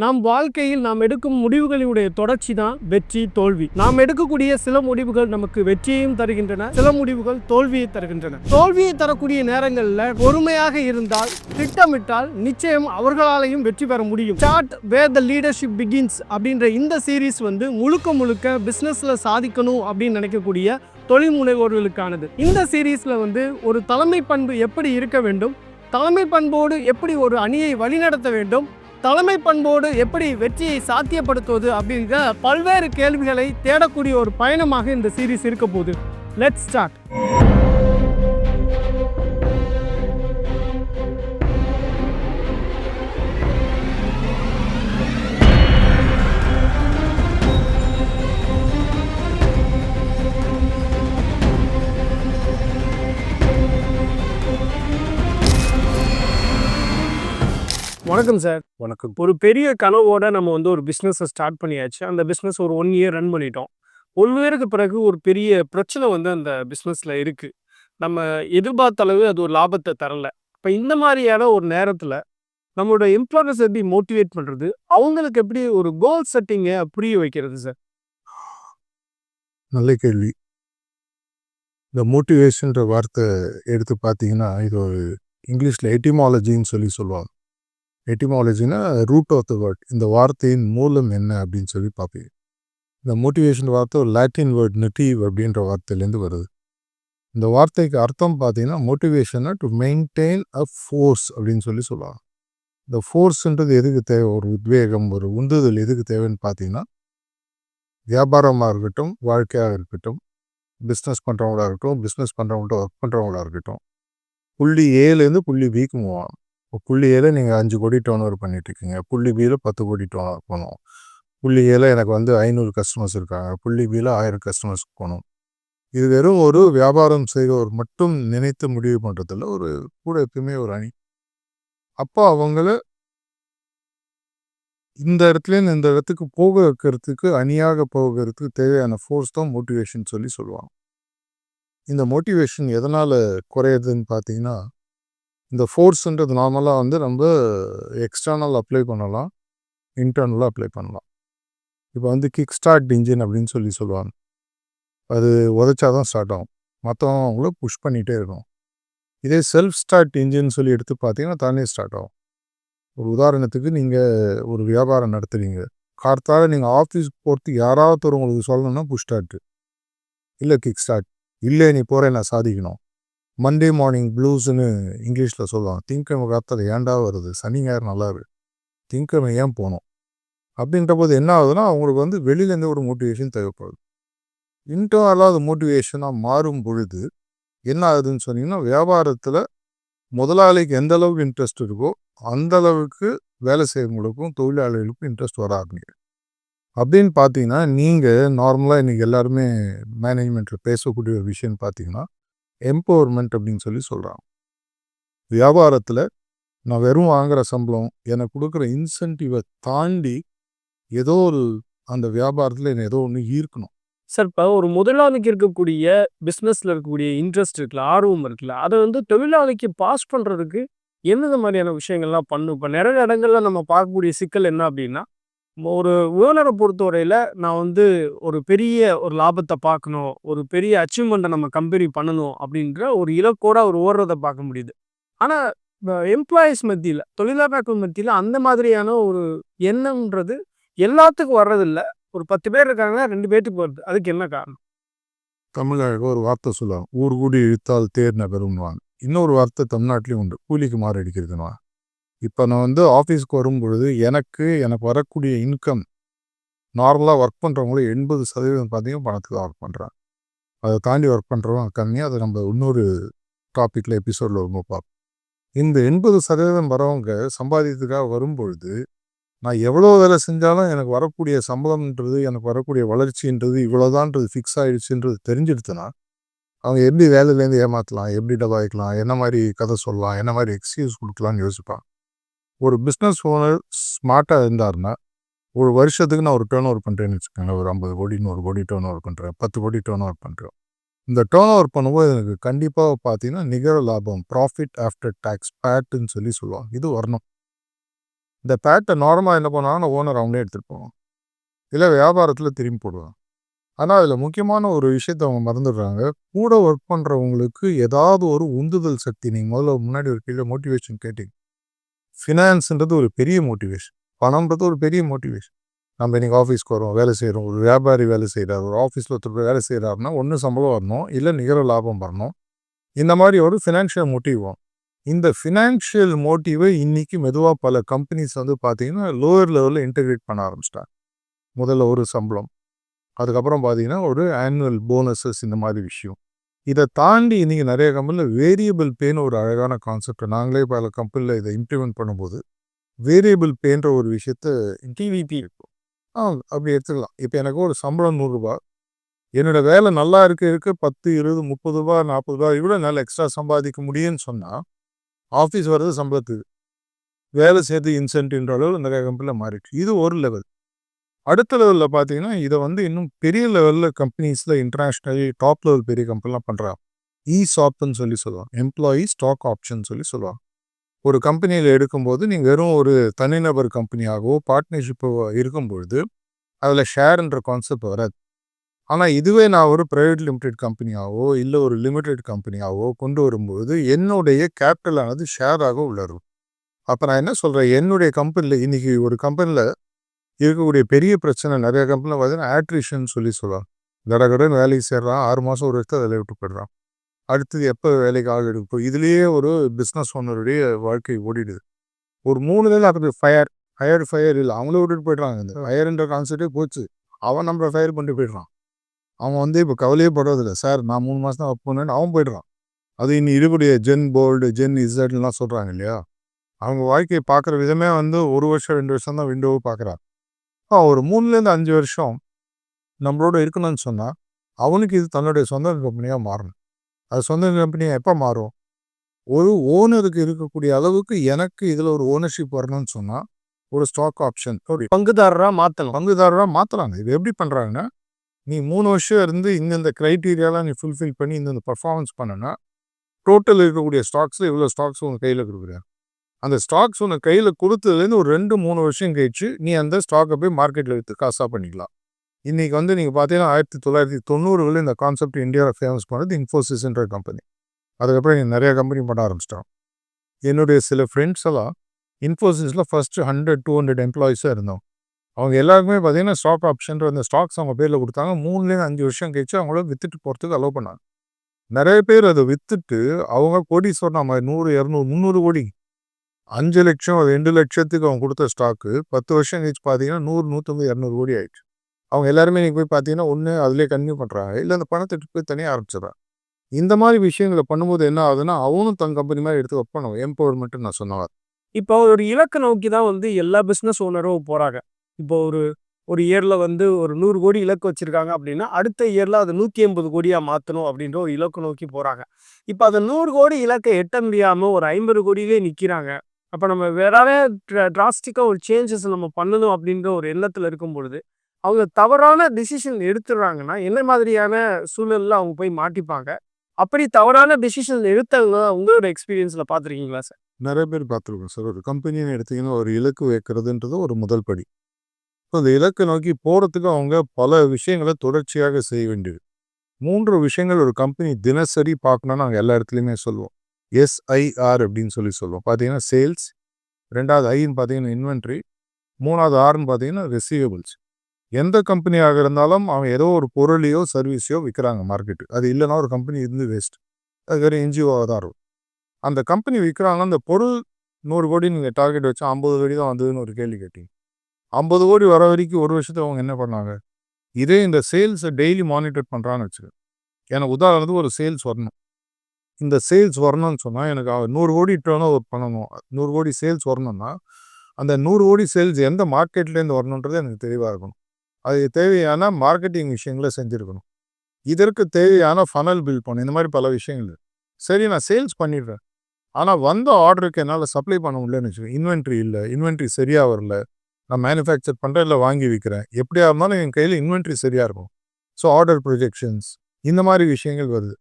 நம் வாழ்க்கையில் நாம் எடுக்கும் முடிவுகளினுடைய தொடர்ச்சி தான் வெற்றி தோல்வி. நாம் எடுக்கக்கூடிய சில முடிவுகள் நமக்கு வெற்றியையும் தருகின்றன சில முடிவுகள் தோல்வியை தருகின்றன. தோல்வியை தரக்கூடிய நேரங்களில் பொறுமையாக இருந்தால் திட்டமிட்டால் நிச்சயம் அவர்களாலையும் வெற்றி பெற முடியும். Start where the leadership begins அப்படின்ற இந்த சீரீஸ் வந்து முழுக்க முழுக்க பிஸ்னஸில் சாதிக்கணும் அப்படின்னு நினைக்கக்கூடிய தொழில் முனைவோர்களுக்கானது. இந்த சீரீஸில் வந்து ஒரு தலைமை பண்பு எப்படி இருக்க வேண்டும்? தலைமை பண்போடு எப்படி ஒரு அணியை வழிநடத்த வேண்டும்? தலைமை பண்போடு எப்படி வெற்றியை சாத்தியப்படுத்துவது அப்படிங்கிற பல்வேறு கேள்விகளை தேடக்கூடிய ஒரு பயணமாக இந்த சீரீஸ் இருக்க போகுது. லெட் ஸ்டார்ட் வணக்கம் சார். வணக்கம். ஒரு பெரிய கனவோட நம்ம வந்து ஒரு பிஸ்னஸை ஸ்டார்ட் பண்ணியாச்சு. அந்த பிஸ்னஸ் ஒரு ஒன் இயர் ரன் பண்ணிட்டோம். ஒன் இயருக்கு பிறகு ஒரு பெரிய பிரச்சனை வந்து அந்த பிஸ்னஸில் இருக்குது நம்ம எதிர்பார்த்த அளவு அது ஒரு லாபத்தை தரல. இப்போ இந்த மாதிரியான ஒரு நேரத்தில் நம்மளோட எம்ப்ளாயர்ஸ் எப்படி மோட்டிவேட் பண்ணுறது அவங்களுக்கு எப்படி ஒரு கோல் செட்டிங்கை புரிய வைக்கிறது சார்? நல்ல கேள்வி. இந்த மோட்டிவேஷன்ற வார்த்தை எடுத்து பார்த்தீங்கன்னா இது ஒரு இங்கிலீஷில் எட்டிமாலஜின்னு சொல்லி சொல்லுவாங்க. எட்டிமாலஜினா ரூட் ஆஃப் த வேர்ட். இந்த வார்த்தையின் மூலம் என்ன அப்படின்னு சொல்லி பார்ப்பீங்க. இந்த மோட்டிவேஷன் வார்த்தை ஒரு லாட்டின் வேர்ட் நெட்டிவ் அப்படின்ற வார்த்தையிலேருந்து வருது. இந்த வார்த்தைக்கு அர்த்தம் பார்த்தீங்கன்னா மோட்டிவேஷனாக டு மெயின்டைன் அ ஃபோர்ஸ் அப்படின்னு சொல்லி சொல்லுவாங்க. இந்த ஃபோர்ஸுன்றது எதுக்கு தேவை? ஒரு உத்வேகம் ஒரு உந்துதல் எதுக்கு தேவைன்னு பார்த்தீங்கன்னா வியாபாரமாக இருக்கட்டும் வாழ்க்கையாக இருக்கட்டும் பிஸ்னஸ் பண்ணுறவங்களா இருக்கட்டும் பிஸ்னஸ் பண்ணுறவங்கள்ட்ட ஒர்க் பண்ணுறவங்களா இருக்கட்டும் புள்ளி ஏலேருந்து புள்ளி பிக்கு மூவ் புள்ளி ஏல நீங்கள் அஞ்சு கோடி டோன் ஓவர் பண்ணிட்டுருக்கீங்க. புள்ளி பியில் பத்து கோடி டோன் ஓவர் போகணும். புள்ளி ஏல எனக்கு வந்து ஐநூறு கஸ்டமர்ஸ் இருக்காங்க. புள்ளி பியில் ஆயிரம் கஸ்டமர்ஸ் போகணும். இது வெறும் ஒரு வியாபாரம் செய்கிறவர் மட்டும் நினைத்து முடிவு பண்ணுறதில்ல ஒரு கூட எப்பயுமே ஒரு அணி. அப்போ அவங்கள இந்த இடத்துலேருந்து இந்த இடத்துக்கு போக வைக்கிறதுக்கு அணியாக போகிறதுக்கு தேவையான ஃபோர்ஸ் தான் மோட்டிவேஷன் சொல்லி சொல்லுவாங்க. இந்த மோட்டிவேஷன் எதனால் குறையுதுன்னு பார்த்தீங்கன்னா இந்த ஃபோர்ஸுன்றது நார்மலாக வந்து நம்ம எக்ஸ்டர்னல் அப்ளை பண்ணலாம் இன்டர்னலாக அப்ளை பண்ணலாம். இப்போ வந்து கிக் ஸ்டார்ட் இன்ஜின் அப்படின்னு சொல்லி சொல்லுவாங்க. அது உதச்சா தான் ஸ்டார்ட் ஆகும். மற்றவங்கள புஷ் பண்ணிகிட்டே இருக்கும் இதே செல்ஃப் ஸ்டார்ட் இன்ஜின் சொல்லி எடுத்து பார்த்தீங்கன்னா தானே ஸ்டார்ட் ஆகும். ஒரு உதாரணத்துக்கு நீங்கள் ஒரு வியாபாரம் நடத்துகிறீங்க கார்த்தால நீங்கள் ஆஃபீஸ்க்கு போகிறதுக்கு யாராவது ஒரு உங்களுக்கு சொல்லணும்னா புஷ் ஸ்டார்ட்டு இல்லை கிக் ஸ்டார்ட் இல்லை நீ போகிற நான் சாதிக்கணும். மண்டே மார்னிங் ப்ளூஸ்னு இங்கிலீஷில் சொல்லுவாங்க திங்கக்கிழமை காத்தால ஏன்டா வருது? சனி ஞாயிறு நல்லா இருக்குது திங்கக்கிழமை ஏன் போகணும் அப்படின்ற போது என்ன ஆகுதுன்னா அவங்களுக்கு வந்து வெளியிலேருந்து ஒரு மோட்டிவேஷன் தேவைப்படுது. இன்டர்னலாக அது மோட்டிவேஷனாக மாறும் பொழுது என்ன ஆகுதுன்னு சொன்னீங்கன்னா வியாபாரத்தில் முதலாளிக்கு எந்த அளவுக்கு இன்ட்ரெஸ்ட் இருக்கோ அந்த அளவுக்கு வேலை செய்கிறவங்களுக்கும் தொழிலாளிகளுக்கும் இன்ட்ரெஸ்ட் வர ஆரம்பிக்கும் அப்படின்னு பார்த்தீங்கன்னா நீங்கள் நார்மலாக இன்றைக்கி எல்லாருமே மேனேஜ்மெண்ட்டில் பேசக்கூடிய ஒரு விஷயம்னு பார்த்தீங்கன்னா எம்பவர்மெண்ட் அப்படின்னு சொல்லி சொல்கிறாங்க வியாபாரத்தில் நான் வெறும் வாங்குகிற சம்பளம் எனக்கு கொடுக்குற இன்சென்டிவை தாண்டி ஏதோ ஒரு அந்த வியாபாரத்தில் என்னை ஏதோ ஒன்று ஈர்க்கணும். சார் இப்போ ஒரு முதலாளிக்கு இருக்கக்கூடிய பிஸ்னஸில் இருக்கக்கூடிய இன்ட்ரெஸ்ட் இருக்குல்ல ஆர்வம் இருக்குல்ல அதை வந்து தொழிலாளிக்கு பாஸ் பண்ணுறதுக்கு எந்தெந்த மாதிரியான விஷயங்கள்லாம் பண்ணும்? இப்போ நிறைய இடங்கள்ல நம்ம பார்க்கக்கூடிய சிக்கல் என்ன அப்படின்னா ஒரு ஓனரை பொறுத்தவரையில் நான் வந்து ஒரு பெரிய ஒரு லாபத்தை பார்க்கணும் ஒரு பெரிய அச்சீவ்மெண்ட்டை நம்ம கம்பெனி பண்ணணும் அப்படின்ற ஒரு இலக்கோட அவர் ஓடுறதை பார்க்க முடியுது. ஆனால் எம்ப்ளாயீஸ் மத்தியில் தொழிலாளர்கள் மத்தியில் அந்த மாதிரியான ஒரு எண்ணம்ன்றது எல்லாத்துக்கும் வர்றதில்ல. ஒரு பத்து பேர் இருக்காங்கன்னா ரெண்டு பேர்த்துக்கு வருது. அதுக்கு என்ன காரணம்? தமிழக ஒரு வார்த்தை சொல்லுவாங்க ஊர் கூடி இழுத்தால் தேர் நகரும்வாங்க இன்னொரு வார்த்தை தமிழ்நாட்டிலையும் உண்டு. கூலிக்கு மாறு அடிக்கிறதுனா இப்போ நான் வந்து ஆஃபீஸ்க்கு வரும் பொழுது எனக்கு எனக்கு வரக்கூடிய இன்கம் நார்மலாக ஒர்க் பண்ணுறவங்களும் எண்பது சதவீதம் பார்த்தீங்கன்னா பணத்துக்கு தான் ஒர்க் பண்ணுறாங்க அதை தாண்டி ஒர்க் பண்ணுறவங்க கம்மி அதை நம்ம இன்னொரு டாப்பிக்கில் எபிசோடில் ரொம்ப பார்ப்போம். இந்த எண்பது சதவீதம் வரவங்க சம்பாதிக்கிறதுக்காக வரும்பொழுது நான் எவ்வளோ வேலை செஞ்சாலும் எனக்கு வரக்கூடிய சம்பளம்ன்றது எனக்கு வரக்கூடிய வளர்ச்சின்றது இவ்வளோதான்றது ஃபிக்ஸ் ஆகிடுச்சுன்றது தெரிஞ்சிடுச்சுன்னா அவங்க எப்படி வேலையிலேருந்து ஏமாற்றலாம் எப்படி டபாய்க்கலாம் என்ன மாதிரி கதை சொல்லலாம் என்ன மாதிரி எக்ஸ்கியூஸ் கொடுக்கலாம்னு யோசிப்பாங்க. ஒரு பிஸ்னஸ் ஓனர் ஸ்மார்ட்டாக இருந்தாருன்னா ஒரு வருஷத்துக்கு நான் ஒரு டேர்ன் ஓவர் பண்ணுறேன்னு வச்சுக்கோங்க ஒரு ஐம்பது கோடி நூறு கோடி டேர்ன் ஓவர் பண்ணுறேன் பத்து கோடி டேர்ன் ஓவர் பண்ணுறேன் இந்த டேர்ன் ஓவர் பண்ணும்போது எனக்கு கண்டிப்பாக பார்த்தீங்கன்னா நிகர லாபம் ப்ராஃபிட் ஆஃப்டர் டேக்ஸ் பேட்டுன்னு சொல்லி சொல்லுவாங்க. இது வரணும். இந்த பேட்டை நார்மலாக என்ன பண்ணுவாங்கன்னா ஓனர் அவங்களே எடுத்துகிட்டு போவாங்க இல்லை வியாபாரத்தில் திரும்பி போடுவாங்க ஆனால் அதில் முக்கியமான ஒரு விஷயத்தை அவங்க மறந்துடுறாங்க. கூட ஒர்க் பண்ணுறவங்களுக்கு ஏதாவது ஒரு உந்துதல் சக்தி நீங்கள் முதல்ல முன்னாடி ஒரு கீழே மோட்டிவேஷன் கேட்டீங்க. ஃபினான்ஸுன்றது ஒரு பெரிய மோட்டிவேஷன் பணம்ன்றது ஒரு பெரிய மோட்டிவேஷன் நம்ம இன்றைக்கி ஆஃபீஸ்க்கு வரோம் வேலை செய்கிறோம் ஒரு வியாபாரி வேலை செய்கிறார் ஒரு ஆஃபீஸில் ஒருத்தர் வேலை செய்கிறாருன்னா ஒன்று சம்பளம் வரணும் இல்லை நிகர லாபம் வரணும். இந்த மாதிரி ஒரு ஃபினான்ஷியல் மோட்டிவ் வரும். இந்த ஃபினான்ஷியல் மோட்டிவை இன்றைக்கி மெதுவாக பல கம்பெனிஸ் வந்து பார்த்தீங்கன்னா லோயர் லெவலில் இன்டெகிரேட் பண்ண ஆரம்பிச்சிட்டாங்க. முதல்ல ஒரு சம்பளம் அதுக்கப்புறம் பார்த்தீங்கன்னா ஒரு ஆனுவல் போனஸஸ் இந்த மாதிரி விஷயம். இதை தாண்டி இன்றைக்கி நிறைய கம்பெனியில் வேரியபிள் பேன்னு ஒரு அழகான கான்செப்ட் நாங்களே பல கம்பெனியில் இதை இம்ப்ளிமெண்ட் பண்ணும்போது வேரியபிள் பேன்ற ஒரு விஷயத்த டிவிபி இருக்கும். ஆ அப்படி எடுத்துக்கலாம். இப்போ எனக்கு ஒரு சம்பளம் நூறுரூபா என்னோடய வேலை நல்லா இருக்க இருக்க. பத்து இருபது முப்பது ரூபா நாற்பது ரூபா இவ்வளோ நல்லா எக்ஸ்ட்ரா சம்பாதிக்க முடியும்னு சொன்னால் ஆஃபீஸ் வர்றது சம்பளத்துக்கு. வேலை சேர்த்து இன்சென்டிவ்ன்ற அளவில் நிறைய கம்பெனியில் மாறிடுச்சு. இது ஒரு லெவல் அடுத்த லெவலில் பார்த்தீங்கன்னா இதை வந்து இன்னும் பெரிய லெவலில் கம்பெனிஸில் இன்டர்நேஷ்னலி டாப் லெவல் பெரிய கம்பெனிலாம் பண்ணுறாங்க இ சாப்னு சொல்லி சொல்லுவாங்க. எம்ப்ளாயி ஸ்டாக் ஆப்ஷன் சொல்லி சொல்லுவாங்க. ஒரு கம்பெனியில் எடுக்கும்போது நீங்கள் வெறும் ஒரு தனிநபர் கம்பெனியாகவோ பார்ட்னர்ஷிப்போ இருக்கும்பொழுது அதில் ஷேர்ன்ற கான்செப்ட் வராது. ஆனால் இதுவே நான் ஒரு ப்ரைவேட் லிமிடெட் கம்பெனியாகவோ இல்லை ஒரு லிமிடெட் கம்பெனியாகவோ கொண்டு வரும்போது என்னுடைய கேபிட்டலானது ஷேராக உள்ளரும் அப்போ நான் என்ன சொல்கிறேன் என்னுடைய கம்பெனியில் இன்றைக்கி ஒரு கம்பெனியில் இருக்கக்கூடிய பெரிய பிரச்சனை நிறைய கம்பெனியில் பார்த்தீங்கன்னா ஆட்ரிஷன் சொல்லி சொல்லுவாங்க. கடகடன் வேலைக்கு சேர்றான் ஆறு மாதம் ஒரு வருஷத்தை வேலையை விட்டு போயிடுறான். அடுத்தது எப்போ வேலைக்கு ஆள் எடுக்கும் இதுலேயே ஒரு பிஸ்னஸ் ஓனருடைய வாழ்க்கை ஓடிடுது. ஒரு மூணு நாள் அப்படி ஃபயர் ஃபயர் ஃபயர் இல்லை. அவங்களே விட்டுட்டு போயிடுறாங்க இந்த ஃபயர்ன்ற கான்செப்டே போச்சு. அவன் நம்மளை ஃபயர் பண்ணிட்டு போயிடுறான். அவன் வந்து இப்போ கவலையே படுறதில்ல. சார் நான் மூணு மாதம் தான் ஒர்க் பண்ணேன்னு அவன் போயிடுறான். அது இன்னும் இருக்கக்கூடிய ஜென் போல்டு ஜென் இசட்லாம் சொல்கிறாங்க இல்லையா? அவங்க வாழ்க்கையை பார்க்குற விதமே வந்து ஒரு வருஷம் ரெண்டு வருஷம் தான் விண்டோவை பார்க்குறான் ஒரு மூணுலேருந்து அஞ்சு வருஷம் நம்மளோட இருக்கணும்னு சொன்னால் அவனுக்கு இது தன்னுடைய சொந்த கம்பெனியாக மாறணும். அது சொந்த கம்பெனியாக எப்போ மாறும்? ஒரு ஓனருக்கு இருக்கக்கூடிய அளவுக்கு எனக்கு இதில் ஒரு ஓனர்ஷிப் வரணும்னு சொன்னால் ஒரு ஸ்டாக் ஆப்ஷன் ஒரு பங்குதாரராக மாற்றணும் பங்குதாரராக மாற்றுறாங்க இது எப்படி பண்ணுறாங்கன்னா நீ மூணு வருஷம் இருந்து இந்தந்த க்ரைட்டீரியாலாம் நீ ஃபுல்ஃபில் பண்ணி இந்தந்த பர்ஃபார்மன்ஸ் பண்ணனா டோட்டல் இருக்கக்கூடிய ஸ்டாக்ஸில் இவ்வளோ ஸ்டாக்ஸ் உங்கள் கையில் கொடுக்குறாங்க அந்த ஸ்டாக்ஸ் உனக்கு கையில் கொடுத்ததுலேருந்து ஒரு ரெண்டு மூணு வருஷம் கழிச்சு நீ அந்த ஸ்டாக்கை போய் மார்க்கெட்டில் விற்று காசாக பண்ணிக்கலாம். இன்றைக்கி வந்து நீங்கள் பார்த்தீங்கன்னா ஆயிரத்தி தொள்ளாயிரத்தி தொண்ணூறுகளில் இந்த கான்செப்ட் இந்தியாவில் ஃபேமஸ் பண்ணுறது இன்ஃபோசிஸ்ன்ற கம்பெனி அதுக்கப்புறம் நீங்கள் நிறையா கம்பெனி பண்ண ஆரம்பிச்சிட்டான் என்னுடைய சில ஃப்ரெண்ட்ஸ் எல்லாம் இன்ஃபோசிஸில் ஃபஸ்ட்டு ஹண்ட்ரட் டூ ஹண்ட்ரட் எம்ப்ளாயிஸாக இருந்தோம் அவங்க எல்லாருக்குமே பார்த்தீங்கன்னா ஸ்டாக் ஆப்ஷன்ற அந்த ஸ்டாக்ஸ் அவங்க பேரில் கொடுத்தாங்க. மூணுலேருந்து அஞ்சு வருஷம் கழிச்சு அவங்கள விற்றுட்டு போகிறதுக்கு அலோவ் பண்ணாங்க. நிறைய பேர் அதை விற்றுட்டு அவங்க கோடி சொன்ன மாதிரி நூறு இரநூறு முந்நூறு கோடி அஞ்சு லட்சம் ரெண்டு லட்சத்துக்கு அவங்க கொடுத்த ஸ்டாக்கு பத்து வருஷம் கழிச்சு பார்த்தீங்கன்னா நூறு நூற்றம்பது இரநூறு கோடி ஆயிடுச்சு. அவங்க எல்லாருமே இன்றைக்கி போய் பார்த்தீங்கன்னா ஒன்று அதிலே கன்டினியூ பண்ணுறாங்க இல்லை அந்த பணத்தை போய் தனியாக ஆரம்பிச்சிடுறாங்க. இந்த மாதிரி விஷயங்களை பண்ணும்போது என்ன ஆகுதுன்னா அவனும் தன் கம்பெனி மாதிரி எடுத்து ஒர்க் பண்ணுவோம் எம்பவர்மெண்ட்டு நான் சொன்னவர் இப்போ ஒரு இலக்கு நோக்கி தான் வந்து எல்லா பிஸ்னஸ் ஓனரும் போகிறாங்க இப்போ ஒரு ஒரு இயரில் வந்து ஒரு நூறு கோடி இலக்கு வச்சுருக்காங்க அப்படின்னா அடுத்த இயரில் அதை நூற்றி ஐம்பது கோடியாக மாற்றணும் அப்படின்ற ஒரு இலக்கு நோக்கி போகிறாங்க இப்போ அந்த நூறு கோடி இலக்கை எட்ட முடியாமல் ஒரு ஐம்பது கோடியிலே நிற்கிறாங்க அப்போ நம்ம வேறாவே டிராஸ்டிக்காக ஒரு சேஞ்சஸ் நம்ம பண்ணணும் அப்படின்ற ஒரு எண்ணத்தில் இருக்கும் பொழுது அவங்க தவறான டிசிஷன் எடுத்துடுறாங்கன்னா என்ன மாதிரியான சூழலில் அவங்க போய் மாட்டிப்பாங்க? அப்படி தவறான டிசிஷன் எடுத்தவங்க உங்களோட எக்ஸ்பீரியன்ஸில் பார்த்துருக்கீங்களா சார்? நிறைய பேர் பார்த்துருக்கோம் சார். ஒரு கம்பெனின்னு எடுத்தீங்கன்னா ஒரு இலக்கு வைக்கிறதுன்றது ஒரு முதல் படி. ஸோ அந்த இலக்கை நோக்கி போகிறதுக்கு அவங்க பல விஷயங்களை தொடர்ச்சியாக செய்ய வேண்டியது. மூன்று விஷயங்கள் ஒரு கம்பெனி தினசரி பார்க்கணும்னு நாங்கள் எல்லா இடத்துலையுமே சொல்லுவோம். எஸ்ஐஆர் அப்படின்னு சொல்லி சொல்லுவோம். பார்த்தீங்கன்னா சேல்ஸ் ரெண்டாவது ஐன்னு பார்த்தீங்கன்னா இன்வென்ட்ரி மூணாவது ஆறுன்னு பார்த்தீங்கன்னா ரிசீவபிள்ஸ் எந்த கம்பெனியாக இருந்தாலும் அவன் ஏதோ ஒரு பொருளையோ சர்வீஸையோ விற்கிறாங்க மார்க்கெட்டு அது இல்லைன்னா ஒரு கம்பெனி இருந்து வேஸ்ட் அது வெறும் என்ஜிஓவாக தான் இருக்கும். அந்த கம்பெனி விற்கிறாங்க அந்த பொருள் நூறு கோடி நீங்கள் டார்கெட் வச்சா ஐம்பது கோடி தான் வந்ததுன்னு ஒரு கேள்வி கேட்டீங்க. ஐம்பது கோடி வர வரைக்கும் ஒரு வருஷத்தை அவங்க என்ன பண்ணாங்க? இதே இந்த சேல்ஸை டெய்லி மானிட்டர் பண்ணுறான்னு வச்சுக்கோங்க. எனக்கு உதாரணத்துக்கு ஒரு சேல்ஸ் வரணும். இந்த சேல்ஸ் வரணும்னு சொன்னால் எனக்கு நூறு கோடி டேர்ன் ஓவர் பண்ணணும். நூறு கோடி சேல்ஸ் வரணும்னா அந்த நூறு கோடி சேல்ஸ் எந்த மார்க்கெட்லேருந்து வரணுன்றது எனக்கு தெளிவாக இருக்கணும். அது தேவையான மார்க்கெட்டிங் விஷயங்களை செஞ்சுருக்கணும். இதற்கு தேவையான ஃபனல் பில்ட் பண்ணணும். இந்த மாதிரி பல விஷயங்கள் சரி நான் சேல்ஸ் பண்ணிடுறேன். ஆனால் வந்த ஆர்டருக்கு என்னால் சப்ளை பண்ண முடியலன்னு வச்சுக்கோங்க. இன்வென்ட்ரி இல்லை. இன்வென்ட்ரி சரியாக வரல. நான் மேனுஃபேக்சர் பண்ணுறேன் இல்லை வாங்கி விற்கிறேன் எப்படியா இருந்தாலும் என் கையில் இன்வென்ட்ரி சரியாக இருக்கும். ஸோ ஆர்டர் ப்ரொஜெக்ஷன்ஸ் இந்த மாதிரி விஷயங்கள் வருது.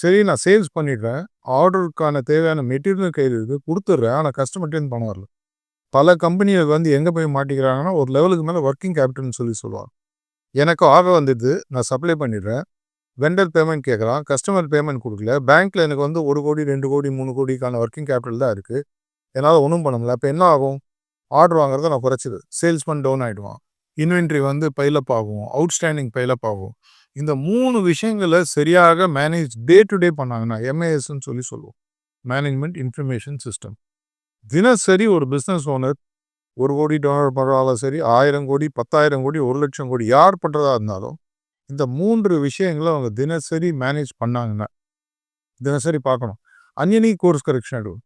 சரி நான் சேல்ஸ் பண்ணிடுறேன். ஆர்டருக்கான தேவையான மெட்டீரியல் கையில் இருக்குது கொடுத்துட்றேன். ஆனால் கஸ்டமர்ட்டேருந்து பணம் வரல. பல கம்பெனிகள் வந்து எங்கே போய் மாட்டிக்கிறாங்கன்னா ஒரு லெவலுக்கு மேலே ஒர்க்கிங் கேபிட்டல்னு சொல்லி சொல்லுவாங்க. எனக்கு ஆர்டர் வந்துடுது நான் சப்ளை பண்ணிடுறேன். வெண்டர் பேமெண்ட் கேட்குறான் கஸ்டமர் பேமெண்ட் கொடுக்கல. பேங்க்கில் எனக்கு வந்து ஒரு கோடி ரெண்டு கோடி மூணு கோடிக்கான ஒர்க்கிங் கேபிட்டல் தான் இருக்குது என்னால் ஒன்றும் பண்ண முடியல. அப்போ என்ன ஆகும்? ஆர்டர் வாங்குறத நான் குறைச்சிது சேல்ஸ்மேன் டவுன் ஆகிடுவான் இன்வென்ட்ரி வந்து பைலப் ஆகும். அவுட்ஸ்டாண்டிங் பைலப் ஆகும். இந்த மூணு விஷயங்களை சரியாக மேனேஜ் டே டு டே பண்ணாங்கன்னா எம்ஏஎஸ்ன்னு சொல்லி சொல்லுவோம். மேனேஜ்மெண்ட் இன்ஃபர்மேஷன் சிஸ்டம் தினசரி ஒரு பிஸ்னஸ் ஓனர் ஒரு கோடி டாலர் பரவாயில்ல சரி ஆயிரம் கோடி பத்தாயிரம் கோடி ஒரு லட்சம் கோடி யார் பண்ணுறதா இருந்தாலும் இந்த மூன்று விஷயங்களை அவங்க தினசரி மேனேஜ் பண்ணாங்கன்னா தினசரி பார்க்கணும். அன்யனி கோர்ஸ் கரெக்ஷன் ஆகிடுவோம்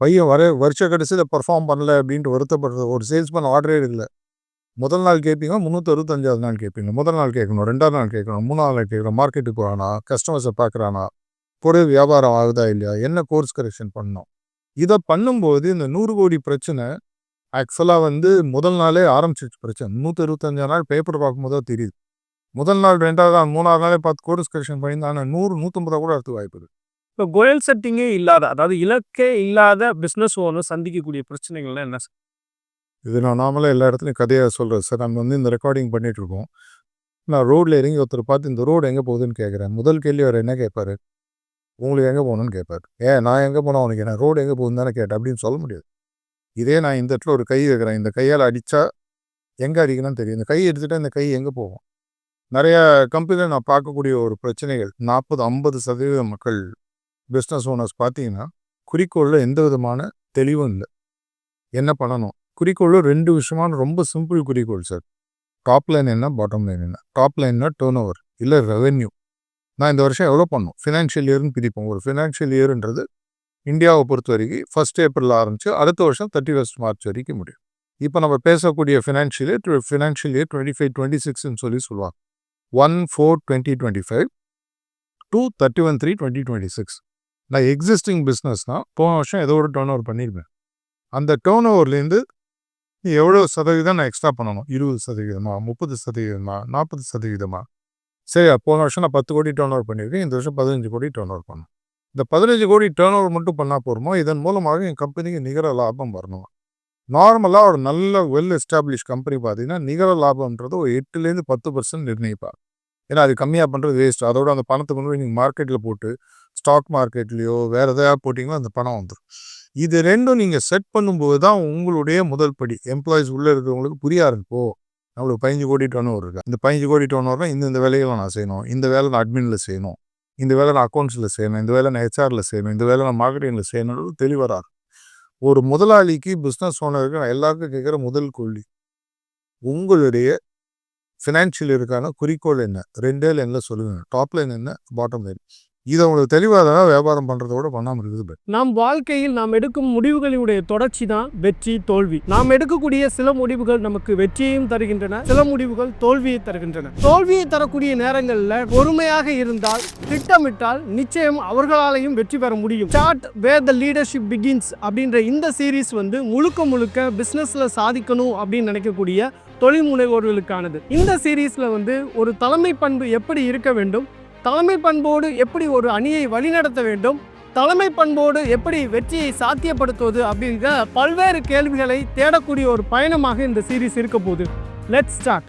பையன் வர வருஷ கடைசியில் பர்ஃபார்ம் பண்ணல அப்படின்ட்டு வருத்தப்படுறது ஒரு சேல்ஸ்மேன் ஆர்டரே இல்லை முதல் நாள் கேட்பீங்க முந்நூற்றி அறுபத்தஞ்சாவது நாள் கேட்பீங்க முதல் நாள் கேட்கணும் ரெண்டாவது நாள் கேட்கணும் மூணாவது நாள் கேட்கணும் மார்க்கெட்டுக்கு போகிறானா கஸ்டமர்ஸை பார்க்குறானா பொருள் வியாபாரம் ஆகுதா இல்லையா என்ன கோர்ஸ் கரெக்ஷன் பண்ணணும். இதை பண்ணும்போது இந்த நூறு கோடி பிரச்சனை ஆக்சுவலாக வந்து முதல் நாளே ஆரம்பிச்சிச்சு பிரச்சனை. நூற்றி இருபத்தஞ்சாம் நாள் பேப்பர் பார்க்கும்போது தான் தெரியுது. முதல் நாள் ரெண்டாவது நாள் மூணாவது நாளே பார்த்து கோர்ஸ் கரெக்ஷன் பண்ணியிருந்தாங்க நூறு நூற்றம்பதா கூட அடுத்து வாய்ப்பு இப்போ கோயல் செட்டிங்கே இல்லாத அதாவது இலக்கே இல்லாத பிஸ்னஸ் ஓனர் சந்திக்கக்கூடிய பிரச்சனைகள்லாம் என்ன இது நான் நார்மலாக எல்லா இடத்துலையும் கதையாக சொல்கிறேன் சார் நாங்கள் வந்து இந்த ரெக்கார்டிங் பண்ணிகிட்ருக்கோம் நான் ரோட்டில் இறங்கி ஒருத்தர் பார்த்து இந்த ரோடு எங்கே போகுதுன்னு கேட்குறேன் முதல் கேள்வி அவர் என்ன கேட்பார்? உங்களுக்கு எங்கே போகணுன்னு கேட்பார். ஏன் நான் எங்கே போனால் அவனுக்கு என்ன? ரோடு எங்கே போகுதுன்னு தானே கேட்டேன். அப்படின்னு சொல்ல முடியாது. இதே நான் இந்த இடத்துல ஒரு கை வைக்கிறேன். இந்த கையால் அடித்தா எங்கே அடிக்கணும்னு தெரியும். இந்த கை எடுத்துகிட்டா இந்த கை எங்கே போகும்? நிறையா கம்பெனியில் நான் பார்க்கக்கூடிய ஒரு பிரச்சனைகள் நாற்பது ஐம்பது சதவீத மக்கள் பிஸ்னஸ் ஓனர்ஸ் பார்த்தீங்கன்னா குறிக்கோளில் எந்த விதமான தெளிவும் இல்லை. என்ன பண்ணணும்? குறிக்கோள் ரெண்டு விஷயமான ரொம்ப சிம்பிள் குறிக்கோள் சார். டாப் லைன் என்ன பாட்டம் லைன் என்ன? டாப் லைன்னா டேர்ன் ஓவர் இல்லை ரெவென்யூ நான் இந்த வருஷம் எவ்வளோ பண்ணோம்? ஃபினான்ஷியல் இயர்னு பிரிப்போம். ஒரு ஃபினான்ஷியல் இயர்ன்றது இந்தியாவை பொறுத்த வரைக்கும் ஃபஸ்ட் ஏப்ரல் ஆரம்பிச்சு அடுத்த வருஷம் தேர்ட்டி ஃபஸ்ட் மார்ச் வரைக்கும் முடியும். இப்போ நம்ம பேசக்கூடிய financial year financial year twenty five twenty சிக்ஸ்னு சொல்லி சொல்லுவாங்க. One four twenty twenty five two thirty one three twenty twenty six நான் எக்ஸிஸ்டிங் பிஸ்னஸ்னால் போன வருஷம் ஏதோ ஒரு டேர்ன் ஓவர் பண்ணியிருப்பேன் அந்த டேர்ன் ஓவர்லேருந்து எவ்வளோ சதவீதம் நான் எக்ஸ்ட்ரா பண்ணணும்? இருபது சதவீதமா? முப்பது சதவீதமா? நாற்பது சதவீதமா? சரி போன வருஷம் நான் பத்து கோடி டேர்ன் ஓவர் பண்ணியிருக்கேன். இந்த வருஷம் பதினஞ்சு கோடி டேர்ன் ஓவர் பண்ணணும். இந்த பதினஞ்சு கோடி டேர்ன் ஓவர் மட்டும் பண்ணால் போகிறோமோ இதன் மூலமாக என் கம்பெனிக்கு நிகர லாபம் வரணும்? நார்மலாக ஒரு நல்ல வெல் எஸ்டாப்ளிஷ் கம்பெனி பார்த்தீங்கன்னா நிகர லாபம்ன்றது ஒரு எட்டுலேருந்து பத்து பர்சன்ட் நிர்ணயிப்பார் ஏன்னா அது கம்மியாக பண்ணுறது வேஸ்ட் அதோட அந்த பணத்தை கொண்டு போய் நீங்கள் மார்க்கெட்டில் போட்டு ஸ்டாக் மார்க்கெட்லேயோ வேறு எதாவது போட்டிங்களோ அந்த பணம் வந்துடும் இது ரெண்டும் நீங்கள் செட் பண்ணும்போது தான் உங்களுடைய முதல் படி. எம்ப்ளாயிஸ் உள்ளே இருக்கிறவங்களுக்கு புரிய ஆரம்பிப்போ. நம்மளுக்கு பதினஞ்சு கோடி டோன் இருக்கா. இருக்கு இந்த பதினஞ்சு கோடி டோன் ஓவர்னா இந்த இந்த வேலைகளை நான் செய்யணும். இந்த வேலை நான் அட்மினில் செய்யணும். இந்த வேலை நான் அக்கௌண்ட்ஸில் செய்யணும். இந்த வேலை நான் ஹெச்ஆரில் செய்யணும். இந்த வேலை நான் மார்க்கெட்டிங்கில் செய்யணுன்றது தெளிவராது ஒரு முதலாளிக்கு பிஸ்னஸ் ஓனருக்கு நான் எல்லாருக்கும் கேட்குற முதல் கொள்ளி உங்களுடைய ஃபினான்ஷியல் இருக்கான குறிக்கோள் என்ன? ரெண்டே லைனில் சொல்லுங்க. டாப் லைன் என்ன? பாட்டம் லைன் இதை உங்களுக்கு தெளிவாக தான் வியாபாரம் பண்ணுறத விட பண்ணாமல் இருக்குது நம் வாழ்க்கையில் நாம் எடுக்கும் முடிவுகளினுடைய தொடர்ச்சி தான் வெற்றி தோல்வி. நாம் எடுக்கக்கூடிய சில முடிவுகள் நமக்கு வெற்றியையும் தருகின்றன சில முடிவுகள் தோல்வியை தருகின்றன. தோல்வியை தரக்கூடிய நேரங்களில் பொறுமையாக இருந்தால் திட்டமிட்டால் நிச்சயம் அவர்களாலையும் வெற்றி பெற முடியும். Start where the leadership begins அப்படின்ற இந்த சீரீஸ் வந்து முழுக்க முழுக்க பிஸ்னஸில் சாதிக்கணும் அப்படின்னு நினைக்கக்கூடிய தொழில் முனைவோர்களுக்கானது. இந்த சீரீஸில் வந்து ஒரு தலைமை பண்பு எப்படி இருக்க வேண்டும்? தலைமை பண்போடு எப்படி ஒரு அணியை வழிநடத்த வேண்டும்? தலைமை பண்போடு எப்படி வெற்றியை சாத்தியப்படுத்துவது அப்படிங்கிற பல்வேறு கேள்விகளை தேடக்கூடிய ஒரு பயணமாக இந்த சீரீஸ் இருக்க போகுது. Let start